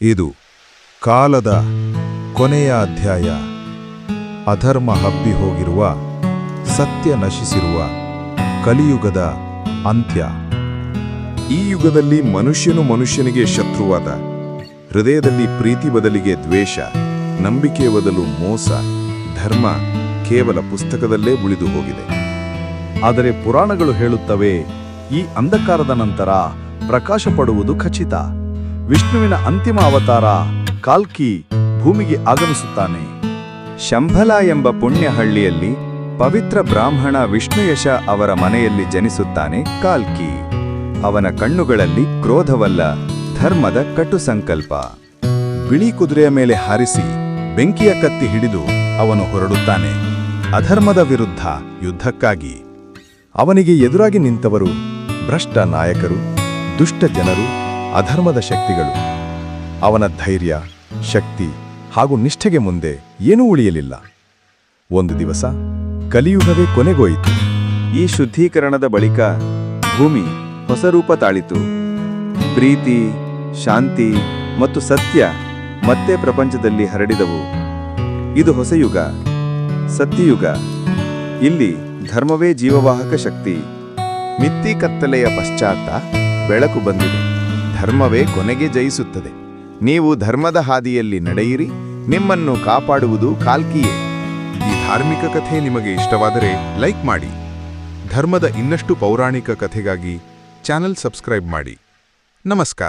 ಇದು ಕಾಲದ ಕೊನೆಯ ಅಧ್ಯಾಯ. ಅಧರ್ಮ ಹಬ್ಬಿ ಹೋಗಿರುವ, ಸತ್ಯ ನಶಿಸಿರುವ ಕಲಿಯುಗದ ಅಂತ್ಯ. ಈ ಯುಗದಲ್ಲಿ ಮನುಷ್ಯನು ಮನುಷ್ಯನಿಗೆ ಶತ್ರುವಾದ, ಹೃದಯದಲ್ಲಿ ಪ್ರೀತಿ ಬದಲಿಗೆ ದ್ವೇಷ, ನಂಬಿಕೆ ಬದಲು ಮೋಸ, ಧರ್ಮ ಕೇವಲ ಪುಸ್ತಕದಲ್ಲೇ ಉಳಿದು ಹೋಗಿದೆ. ಆದರೆ ಪುರಾಣಗಳು ಹೇಳುತ್ತವೆ, ಈ ಅಂಧಕಾರದ ನಂತರ ಪ್ರಕಾಶ ಪಡುವುದು ಖಚಿತ. ವಿಷ್ಣುವಿನ ಅಂತಿಮ ಅವತಾರ ಕಾಲ್ಕಿ ಭೂಮಿಗೆ ಆಗಮಿಸುತ್ತಾನೆ. ಶಂಭಲ ಎಂಬ ಪುಣ್ಯಹಳ್ಳಿಯಲ್ಲಿ ಪವಿತ್ರ ಬ್ರಾಹ್ಮಣ ವಿಷ್ಣುಯಶ ಅವರ ಮನೆಯಲ್ಲಿ ಜನಿಸುತ್ತಾನೆ ಕಾಲ್ಕಿ. ಅವನ ಕಣ್ಣುಗಳಲ್ಲಿ ಕ್ರೋಧವಲ್ಲ, ಧರ್ಮದ ಕಟು ಸಂಕಲ್ಪ. ಬಿಳಿ ಕುದುರೆಯ ಮೇಲೆ ಹಾರಿಸಿ ಬೆಂಕಿಯ ಕತ್ತಿ ಹಿಡಿದು ಅವನು ಹೊರಡುತ್ತಾನೆ. ಅಧರ್ಮದ ವಿರುದ್ಧ ಯುದ್ಧಕ್ಕಾಗಿ. ಅವನಿಗೆ ಎದುರಾಗಿ ನಿಂತವರು ಭ್ರಷ್ಟ ನಾಯಕರು, ದುಷ್ಟ ಜನರು ಅಧರ್ಮದ ಶಕ್ತಿಗಳು. ಅವನ ಧೈರ್ಯ, ಶಕ್ತಿ ಹಾಗೂ ನಿಷ್ಠೆಗೆ ಮುಂದೆ ಏನೂ ಉಳಿಯಲಿಲ್ಲ. ಒಂದು ದಿವಸ ಕಲಿಯುಗವೇ ಕೊನೆಗೋಯಿತು. ಈ ಶುದ್ಧೀಕರಣದ ಬಳಿಕ ಭೂಮಿ ಹೊಸ ರೂಪ ತಾಳಿತು. ಪ್ರೀತಿ, ಶಾಂತಿ ಮತ್ತು ಸತ್ಯ ಮತ್ತೆ ಪ್ರಪಂಚದಲ್ಲಿ ಹರಡಿದವು. ಇದು ಹೊಸ ಯುಗ, ಸತ್ಯಯುಗ. ಇಲ್ಲಿ ಧರ್ಮವೇ ಜೀವವಾಹಕ ಶಕ್ತಿ. ಮಿತ್ತಿ ಕತ್ತಲೆಯ ಪಶ್ಚಾತ್ತ ಬೆಳಕು ಬಂದಿದೆ. ಧರ್ಮವೇ ಕೊನೆಗೆ ಜಯಿಸುತ್ತದೆ. ನೀವು ಧರ್ಮದ ಹಾದಿಯಲ್ಲಿ ನಡೆಯಿರಿ, ನಿಮ್ಮನ್ನು ಕಾಪಾಡುವುದು ಕಾಲ್ಕಿಯೇ. ಈ ಧಾರ್ಮಿಕ ಕಥೆ ನಿಮಗೆ ಇಷ್ಟವಾದರೆ ಲೈಕ್ ಮಾಡಿ. ಧರ್ಮದ ಇನ್ನಷ್ಟು ಪೌರಾಣಿಕ ಕಥೆಗಾಗಿ ಚಾನೆಲ್ ಸಬ್ಸ್ಕ್ರೈಬ್ ಮಾಡಿ. ನಮಸ್ಕಾರ.